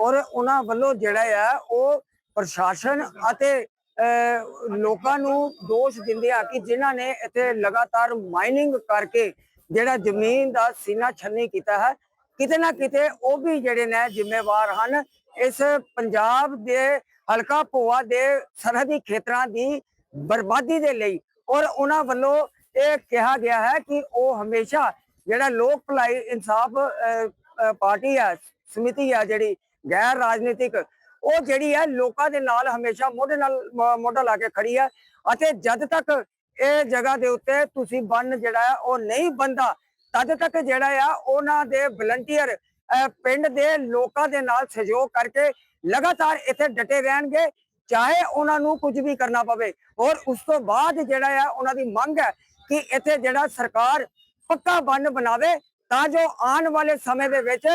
ਔਰ ਉਹਨਾਂ ਵੱਲੋਂ ਜਿਹੜਾ ਆ ਉਹ ਪ੍ਰਸ਼ਾਸਨ ਅਤੇ ਅਹ, ਲੋਕਾਂ ਨੂੰ ਦੋਸ਼ ਦਿੰਦੇ ਆ ਕਿ ਜਿਨ੍ਹਾਂ ਨੇ ਇੱਥੇ ਲਗਾਤਾਰ ਮਾਈਨਿੰਗ ਕਰਕੇ ਜਿਹੜਾ ਜ਼ਮੀਨ ਦਾ ਸੀਨਾ ਛੰਨੀ ਕੀਤਾ ਹੈ ਕਿਤੇ ਨਾ ਕਿਤੇ ਉਹ ਵੀ ਜਿਹੜੇ ਨੇ ਜ਼ਿੰਮੇਵਾਰ ਹਨ। ਇਸ ਪੰਜਾਬ ਦੇ ਹਲਕਾ ਭੋਆ ਦੇ ਸਰਹੱਦੀ ਖੇਤਰਾਂ ਦੀ ਬਰਬਾਦੀ ਦੇ ਲਈ। ਔਰ ਉਹਨਾਂ ਵੱਲੋਂ ਇਹ ਕਿਹਾ ਗਿਆ ਹੈ ਕਿ ਉਹ ਹਮੇਸ਼ਾ ਜਿਹੜਾ ਲੋਕ ਭਲਾਈ, ਇਨਸਾਫ ਪਾਰਟੀ ਹੈ ਸਮਿਤੀ ਹੈ ਜਿਹੜੀ ਗੈਰ ਰਾਜਨੀਤਿਕ, ਉਹ ਜਿਹੜੀ ਹੈ ਲੋਕਾਂ ਦੇ ਨਾਲ ਹਮੇਸ਼ਾ ਮੋਢੇ ਨਾਲ ਮੋਢਾ ਲਾ ਕੇ ਖੜੀ ਹੈ ਅਤੇ ਜਦ ਤੱਕ ਇਹ ਜਗ੍ਹਾ ਦੇ ਉੱਤੇ ਤੁਸੀਂ ਬੰਨ ਜਿਹੜਾ ਹੈ ਉਹ ਨਹੀਂ ਬੰਦਾ ਤਦ ਤੱਕ ਜਿਹੜਾ ਆ ਉਹਨਾਂ ਦੇ ਵਲੰਟੀਅਰ ਪਿੰਡ ਦੇ ਲੋਕਾਂ ਦੇ ਨਾਲ ਸਹਿਯੋਗ ਕਰਕੇ ਲਗਾਤਾਰ ਇੱਥੇ ਡਟੇ ਰਹਿਣਗੇ, ਚਾਹੇ ਉਹਨਾਂ ਨੂੰ ਕੁਝ ਵੀ ਕਰਨਾ ਪਵੇ। ਔਰ ਉਸ ਤੋਂ ਬਾਅਦ ਜਿਹੜਾ ਆ ਉਹਨਾਂ ਦੀ ਮੰਗ ਹੈ ਕਿ ਇੱਥੇ ਜਿਹੜਾ ਸਰਕਾਰ ਪੱਕਾ ਬੰਨ ਬਣਾਵੇ ਤਾਂ ਜੋ ਆਉਣ ਵਾਲੇ ਸਮੇਂ ਦੇ ਵਿੱਚ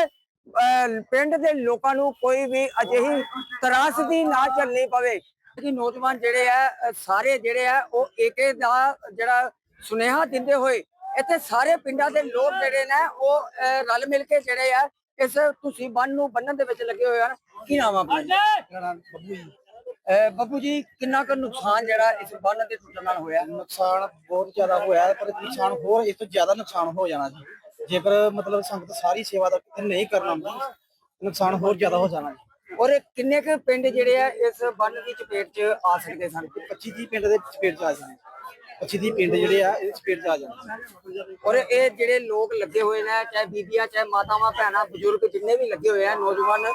ਪਿੰਡ ਦੇ ਲੋਕਾਂ ਨੂੰ ਕੋਈ ਵੀ ਅਜਿਹੀ ਤਰਾਸਦੀ ਨਾ ਚੱਲਣੀ ਪਵੇ। ਕਿ ਨੌਜਵਾਨ ਜਿਹੜੇ ਆ ਸਾਰੇ ਜਿਹੜੇ ਆ ਉਹ ਏਕੇ ਦਾ ਜਿਹੜਾ ਸੁਨੇਹਾ ਦਿੰਦੇ ਹੋਏ ਇੱਥੇ ਸਾਰੇ ਪਿੰਡਾਂ ਦੇ ਲੋਕ ਜਿਹੜੇ ਨੇ ਉਹ ਰਲ ਮਿਲ ਕੇ ਜਿਹੜੇ ਆ ਇਸ ਤੁਸੀਂ ਬੰਨ ਨੂੰ ਬੰਨਣ ਦੇ ਵਿੱਚ ਲੱਗੇ ਹੋਏ ਹਨ। ਕੀ ਨਾਮ ਆ ਆਪਣਾ? ਬੱਬੂ ਜੀ। ਬੱਬੂ ਜੀ ਕਿੰਨਾ ਕੁ ਨੁਕਸਾਨ ਜਿਹੜਾ ਇਸ ਬੰਨ ਦੇ ਟੁੱਟਣ ਨਾਲ ਹੋਇਆ?
ਨੁਕਸਾਨ ਬਹੁਤ ਜ਼ਿਆਦਾ ਹੋਇਆ ਪਰ ਨੁਕਸਾਨ ਹੋਰ ਇਸ ਤੋਂ ਜ਼ਿਆਦਾ ਨੁਕਸਾਨ ਹੋ ਜਾਣਾ ਜੀ। ਜੇਕਰ ਮਤਲਬ ਸੰਗਤ ਸਾਰੀ ਸੇਵਾ ਦਾ ਨਹੀਂ ਕਰਨਾ ਹੁੰਦਾ ਨੁਕਸਾਨ ਹੋਰ ਜ਼ਿਆਦਾ ਹੋ ਜਾਣਾ ਜੀ।
ਔਰ ਕਿੰਨੇ ਕੁ ਪਿੰਡ ਜਿਹੜੇ ਆ ਇਸ ਬੰਨ ਦੀ ਚਪੇਟ 'ਚ ਆ ਸਕਦੇ ਸਨ?
25 ਦੀ ਪਿੰਡ ਦੇ ਚਪੇਟ ਚ ਆ ਜਾਣੇ 25 ਦੀ ਪਿੰਡ ਜਿਹੜੇ ਆ ਇਹਦੇ ਚਪੇਟ ਚ ਆ ਜਾਣੇ
ਔਰ ਇਹ ਜਿਹੜੇ ਲੋਕ ਲੱਗੇ ਹੋਏ ਨੇ ਚਾਹੇ ਬੀਬੀਆਂ ਚਾਹੇ ਮਾਤਾਵਾਂ ਭੈਣਾਂ ਬਜ਼ੁਰਗ ਜਿੰਨੇ ਵੀ ਲੱਗੇ ਹੋਏ ਆ ਨੌਜਵਾਨ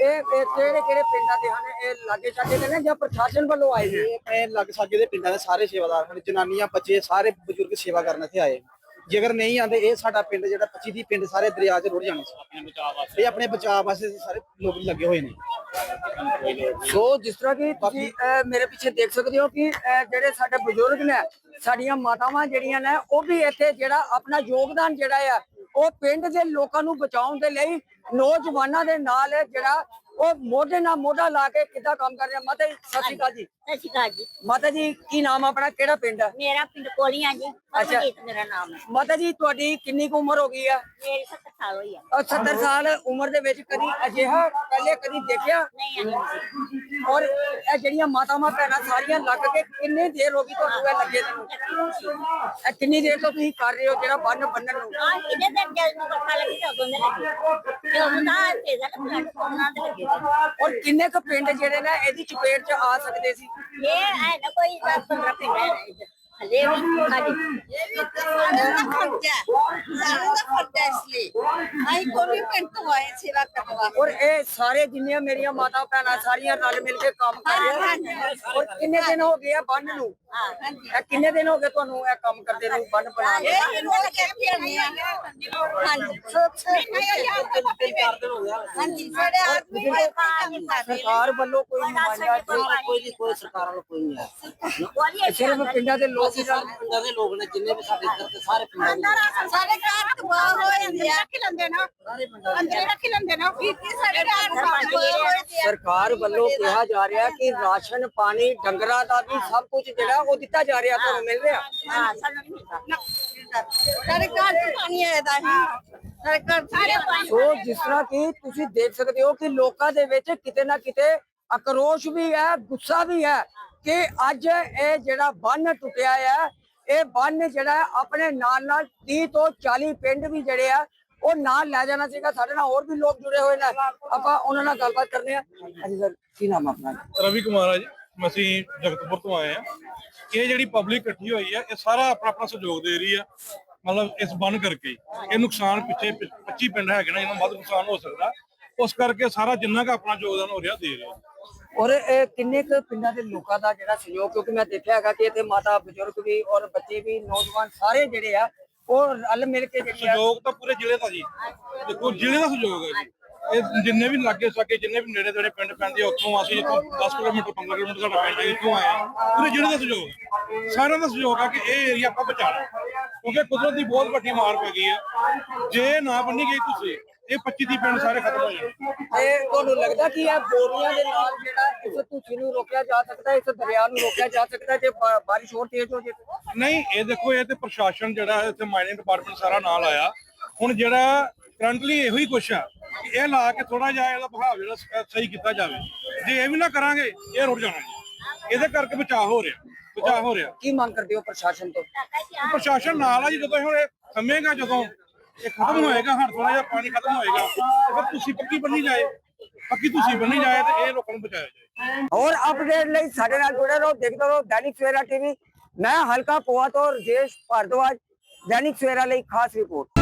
ਇਹ ਕਿਹੜੇ ਕਿਹੜੇ ਪਿੰਡਾਂ ਦੇ ਹਨ? ਇਹ ਲਾਗੇ ਛਾਗੇ ਦੇ ਨੇ ਜਾਂ ਪ੍ਰਸ਼ਾਸਨ ਵੱਲੋਂ ਆਏ ਨੇ?
ਇਹ ਲੱਗ ਸਾਗੇ ਦੇ ਪਿੰਡਾਂ ਦੇ ਸਾਰੇ ਸੇਵਾਦਾਰ ਹਨ ਜਨਾਨੀਆਂ ਬੱਚੇ ਸਾਰੇ ਬਜ਼ੁਰਗ ਸੇਵਾ ਕਰਨ ਇੱਥੇ ਆਏ ਜੇਕਰ ਨਹੀਂ ਆਂਦੇ ਇਹ ਸਾਡਾ ਪਿੰਡ ਜਿਹੜਾ 25 ਦੀ ਪਿੰਡ ਸਾਰੇ ਦਰਿਆ 'ਚ ਰੁੜ ਜਾਣੇ ਸੀ। ਆਪਣੇ ਬਚਾਅ ਵਾਸਤੇ? ਇਹ ਆਪਣੇ ਬਚਾਅ ਵਾਸਤੇ ਸਾਰੇ ਲੋਕ ਲੱਗੇ ਹੋਏ ਨੇ।
ਸੋ ਜਿਸ ਤਰ੍ਹਾਂ ਕਿ ਤੁਸੀਂ ਮੇਰੇ ਪਿੱਛੇ ਦੇਖ ਸਕਦੇ ਹੋ ਕਿ ਜਿਹੜੇ ਸਾਡੇ ਬਜ਼ੁਰਗ ਨੇ ਸਾਡੀਆਂ ਮਾਤਾਵਾਂ ਜਿਹੜੀਆਂ ਨੇ ਉਹ ਵੀ ਇੱਥੇ ਜਿਹੜਾ ਆਪਣਾ ਯੋਗਦਾਨ ਜਿਹੜਾ ਆ ਉਹ ਪਿੰਡ ਦੇ ਲੋਕਾਂ ਨੂੰ ਬਚਾਉਣ ਦੇ ਲਈ ਨੌਜਵਾਨਾਂ ਦੇ ਨਾਲ ਜਿਹੜਾ ਉਹ ਮੋਢੇ ਨਾਲ ਮੋਢਾ ਲਾ ਕੇ ਕਿੱਦਾਂ ਕੰਮ ਕਰ ਰਿਹਾ। ਮਾਤਾ ਜੀ ਸਤਿ ਸ਼੍ਰੀ ਅਕਾਲ ਜੀ।
ਸਤਿ ਸ਼੍ਰੀ ਅਕਾਲ ਜੀ।
ਮਾਤਾ ਜੀ ਕੀ ਨਾਮ ਆ ਆਪਣਾ? ਕਿਹੜਾ ਪਿੰਡ ਹੈ
ਮੇਰਾ ਪਿੰਡ ਕੋਲੀਆਂ ਜੀ।
ਅੱਛਾ।
ਅਮਰਜੀਤ ਮੇਰਾ ਨਾਮ ਹੈ
ਮਾਤਾ ਜੀ ਤੁਹਾਡੀ ਕਿੰਨੀ ਕੁ ਉਮਰ ਹੋ ਗਈ ਆ?
ਮੇਰੀ 70 ਸਾਲ ਹੋਈ ਹੈ
ਔਰ 70 ਸਾਲ ਉਮਰ ਦੇ ਵਿੱਚ ਕਦੀ ਅਜਿਹਾ ਪਹਿਲੇ ਕਦੀ ਦੇਖਿਆ?
ਨਹੀਂ ਆਈ
ਔਰ ਇਹ ਜਿਹੜੀਆਂ ਮਾਤਾਵਾਂ ਭੈਣਾਂ ਸਾਰੀਆਂ ਲੱਗ ਕੇ ਕਿੰਨੇ ਦੇਰ ਹੋ ਗਈ ਤੁਹਾਨੂੰ ਇਹ ਲੱਗੇ ਨੂੰ? ਇਹ ਕਿੰਨੀ ਦੇਰ ਤੋਂ ਤੁਸੀਂ ਕਰ ਰਹੇ ਹੋ ਜਿਹੜਾ ਬੰਨ ਬੰਨਣ ਨੂੰ?
ਆ ਕਿਹਦੇ ਦਿਨ ਜਦ ਨੂੰ ਪਤਾ ਲੱਗੀ ਤਾਂ ਦੇ ਲੱਗੇ। ਤੇ ਉਦੋਂ ਦਾ ਤੇ ਫਲੱਡ ਉਹਨਾਂ ਦੇ ਲੱਗੇ।
ਔਰ ਕਿੰਨੇ ਕੁ ਪਿੰਡ ਜਿਹੜੇ ਨੇ ਇਹਦੀ ਚਪੇਟ 'ਚ ਆ ਸਕਦੇ ਸੀ?
ਇਹ ਹੈ ਨਾ ਕੋਈ 10 15 ਪਿੰਡ ਹੈ ਇੱਧਰ। ਹਲੇ ਵੀ ਖਾਲੀ
ਇਹ ਦਾ ਖਰਚਾ ਹੈ। ਦਾ ਖਰਚਾ ਇਸ ਲਈ ਅਸੀਂ ਕੋਈ ਪਿੰਡ ਤੋਂ ਆਏ ਸੇਵਾ ਕਰਨ ਵਾਸਤੇ
ਔਰ ਇਹ ਸਾਰੇ ਜਿੰਨੀਆਂ ਮੇਰੀਆਂ ਮਾਤਾ ਭੈਣਾਂ ਸਾਰੀਆਂ ਰਲ ਮਿਲ ਕੇ ਕੰਮ ਕਰ ਰਹੀਆਂ ਔਰ ਕਿੰਨੇ ਦਿਨ ਹੋ ਗਏ ਆ ਬੰਨ ਨੂੰ ਇਹ ਕਿੰਨੇ ਦਿਨ ਹੋ ਗਏ ਤੁਹਾਨੂੰ ਇਹ ਕੰਮ ਕਰਦੇ ਨੂੰ ਬੰਨ
ਕੰਮ ਕਰਦੇ
ਸਰਕਾਰ ਵੱਲੋਂ ਕੋਈ ਨੁਮਾਇੰਦਾ
ਕੋਈ ਨਹੀਂ ਕੋਈ ਸਰਕਾਰ ਵੱਲੋਂ ਕੋਈ ਨਹੀਂ ਆਇਆ
ਸਿਰਫ ਪਿੰਡਾਂ ਦੇ ਲੋਕ ਹੀ
ਪਿੰਡਾਂ ਦੇ ਲੋਕ ਨੇ ਜਿੰਨੇ ਵੀ ਸਾਡੇ ਇੱਧਰ ਦੇ ਸਾਰੇ ਪਿੰਡਾਂ ਦੇ
ਸਾਡੇ ਘਰ ਤਬਾਹ ਹੋ ਜਾਂਦੇ ਆ। ਰੱਖ ਲੈਂਦੇ ਨਾ। ਅੰਦਰ ਰੱਖ ਲੈਂਦੇ ਨਾ। ਬੀਬੀ ਸਾਡੇ ਘਰ ਤਬਾਹ ਹੋ ਜਾਂਦੇ ਆ।
ਸਰਕਾਰ ਵੱਲੋਂ ਕਿਹਾ ਜਾ ਰਿਹਾ ਕਿ ਰਾਸ਼ਨ ਪਾਣੀ ਡੰਗਰਾਂ ਦਾ ਵੀ ਸਭ ਕੁਝ ਜਿਹੜਾ ਉਹ ਦਿੱਤਾ ਜਾ ਰਿਹਾ ਤੁਹਾਨੂੰ ਮਿਲ ਰਿਹਾ?
ਹਾਂ ਸਾਨੂੰ ਨਹੀਂ ਮਿਲਦਾ।
ਸਾਡੇ ਘਰ ਚ ਪਾਣੀ ਆਇਆ ਸਾਡੇ ਘਰ ਸਾਰੇ ਪਾਣੀ
ਸੋ ਜਿਸ ਤਰ੍ਹਾਂ ਕਿ ਤੁਸੀਂ ਦੇਖ ਸਕਦੇ ਹੋ ਕਿ ਲੋਕਾਂ ਦੇ ਵਿੱਚ ਕਿਤੇ ਨਾ ਕਿਤੇ ਆਕਰੋਸ਼ ਵੀ ਹੈ ਗੁੱਸਾ ਵੀ ਹੈ ਕਿ ਅੱਜ ਇਹ ਜਿਹੜਾ ਬੰਨ ਟੁੱਟਿਆ ਹੈ ਇਹ ਬੰਨ ਜਿਹੜਾ ਹੈ ਆਪਣੇ ਨਾਲ ਨਾਲ 30 ਤੋਂ 40 ਪਿੰਡ ਵੀ ਜਿਹੜੇ ਆ ਉਹ ਨਾਲ ਲੈ ਜਾਣਾ ਚਾਹੀਦਾ ਸਾਡੇ ਨਾਲ ਹੋਰ ਵੀ ਲੋਕ ਜੁੜੇ ਹੋਏ ਨੇ। ਆਪਾਂ ਉਹਨਾਂ ਨਾਲ ਗੱਲਬਾਤ ਕਰਨੇ ਆ। ਹਾਂਜੀ ਸਰ ਕੀ ਨਾਮ ਆ ਆਪਣਾ?
ਰਵੀ ਕੁਮਾਰ ਆ ਜੀ। ਅਸੀਂ ਜਗਤਪੁਰ ਤੋਂ ਆਏ ਆ। ਇਹ ਜਿਹੜੀ ਪਬਲਿਕ ਇਕੱਠੀ ਹੋਈ ਆ ਇਹ ਸਾਰਾ ਆਪਣਾ ਆਪਣਾ ਸਹਿਯੋਗ ਦੇ ਰਹੀ ਆ। ਮਤਲਬ ਇਸ ਬੰਨ ਕਰਕੇ ਹੀ। ਇਹ ਨੁਕਸਾਨ ਪਿੱਛੇ ਪਿ- 25 ਪਿੰਡ ਹੈਗੇ ਨੇ ਇਹਨਾਂ ਵੱਧ ਨੁਕਸਾਨ ਹੋ ਸਕਦਾ। ਉਸ ਕਰਕੇ ਸਾਰਾ ਜਿੰਨਾ ਕੁ ਆਪਣਾ ਯੋਗਦਾਨ ਹੋ ਰਿਹਾ ਦੇ ਰਿਹਾ
ਔਰ ਇਹ ਕਿੰਨੇ ਕੁ ਪਿੰਡਾਂ ਦੇ ਲੋਕਾਂ ਦਾ ਜਿਹੜਾ ਸਹਿਯੋਗ ਕਿਉਂਕਿ ਮੈਂ ਦੇਖਿਆ ਹੈਗਾ ਕਿ ਇੱਥੇ ਮਾਤਾ ਬਜ਼ੁਰਗ ਵੀ ਔਰ ਬੱਚੇ ਵੀ ਨੌਜਵਾਨ ਸਾਰੇ ਜਿਹੜੇ ਆ ਉਹ ਰਲ ਮਿਲ ਕੇ ਜਿਹੜੀ
ਸਹਿਯੋਗ ਤਾਂ ਪੂਰੇ ਜ਼ਿਲ੍ਹੇ ਦਾ ਜੀ। ਦੇਖੋ ਜ਼ਿਲ੍ਹੇ ਦਾ ਸਹਿਯੋਗ ਹੈ ਜੀ। ਇਹ ਜਿੰਨੇ ਵੀ ਲਾਗੇ ਸਾਗੇ ਜਿੰਨੇ ਵੀ ਨੇੜੇ ਤੇੜੇ ਪਿੰਡ ਪੈਂਦੇ ਉੱਥੋਂ ਅਸੀਂ ਜਿੱਥੋਂ 10 ਕਿਲੋਮੀਟਰ 15 ਕਿਲੋਮੀਟਰ ਸਾਡਾ ਪਿੰਡ ਹੈ ਇੱਥੋਂ ਆਏ ਪੂਰੇ ਜ਼ਿਲ੍ਹੇ ਦਾ ਸਹਿਯੋਗ ਹੈ। ਸਾਰਿਆਂ ਦਾ ਸਹਿਯੋਗ ਹੈ ਕਿ ਇਹ ਏਰੀਆ ਆਪਾਂ ਬਚਾਣਾ ਕਿਉਂਕਿ ਕੁਦਰਤ ਦੀ ਬਹੁਤ ਵੱਡੀ ਮਾਰ ਪੈ ਗਈ ਹੈ। ਜੇ ਨਾ ਬੰਨੀ ਗਈ ਤੁਸੀਂ ਇਹ 25 ਦੀ ਪਿੰਡ ਸਾਰੇ ਖਤਮ ਹੋ ਜਾਣਗੇ।
ਤੇ ਤੁਹਾਨੂੰ ਲੱਗਦਾ ਕਿ ਇਹ ਬੋਰੀਆਂ ਦੇ ਨਾਲ ਜਿਹੜਾ ਇਸ ਧੂਚੀ ਨੂੰ ਰੋਕਿਆ ਜਾ ਸਕਦਾ ਇਸ ਦਰਿਆ ਨੂੰ ਰੋਕਿਆ ਜਾ ਸਕਦਾ ਜੇ ਬਾਰਿਸ਼ ਹੋਰ ਤੇਜ਼ ਹੋ ਜੇ?
ਨਹੀਂ ਇਹ ਦੇਖੋ ਇਹ ਤੇ ਪ੍ਰਸ਼ਾਸਨ ਜਿਹੜਾ ਇੱਥੇ ਮਾਈਨਿੰਗ ਡਿਪਾਰਟਮੈਂਟ ਸਾਰਾ ਨਾਲ ਆਇਆ। ਹੁਣ ਜਿਹੜਾ ਕਰੰਟਲੀ ਇਹੋ ਹੀ ਕੁਛ ਆ ਕਿ ਇਹ ਲਾ ਕੇ ਥੋੜਾ ਜਿਹਾ ਇਹਦਾ ਬਹਾਵ ਜਿਹੜਾ ਸਹੀ ਕੀਤਾ ਜਾਵੇ। ਜੇ ਇਹ ਵੀ ਨਾ ਕਰਾਂਗੇ ਇਹ ਰੁੜ ਜਾਣਾ ਜੀ। ਇਹਦੇ ਕਰਕੇ ਬਚਾਅ ਹੋ ਰਿਹਾ ਬਚਾਅ ਹੋ ਰਿਹਾ।
ਕੀ ਮੰਗ ਕਰਦੇ ਹੋ ਪ੍ਰਸ਼ਾਸਨ ਤੋਂ?
ਪ੍ਰਸ਼ਾਸਨ ਨਾਲ ਆ ਜੀ ਜਦੋਂ ਹੁਣ ਇਹ ਥੰਮੇਗਾ ਜਦੋਂ ਇਹ ਖਤਮ ਹੋਏਗਾ ਹਰ ਥੋੜਾ ਜਿਹਾ ਪਾਣੀ ਖਤਮ ਹੋਏਗਾ ਫਿਰ ਤੁਸੀਂ ਪੱਕੀ ਬੰਨੀ ਜਾਏ। ਪੱਕੀ ਤੁਸੀਂ ਬੰਨੀ ਜਾਏ ਤੇ ਇਹ ਲੋਕਾਂ ਨੂੰ ਬਚਾਇਆ ਜਾਏ।
ਹੋਰ ਅਪਡੇਟ ਲਈ ਸਾਡੇ ਨਾਲ ਜੁੜੇ ਰਹੋ ਦੇਖਦੇ ਰਹੋ ਦੈਨਿਕ ਸਵੇਰਾ ਟੀਵੀ। ਮੈਂ ਹਲਕਾ ਪੋਆ ਤੋਂ ਰਜੇਸ਼ ਭਾਰਦਵਾਜ ਦੈਨਿਕ ਸਵੇਰਾ ਲਈ ਖਾਸ ਰਿਪੋਰਟ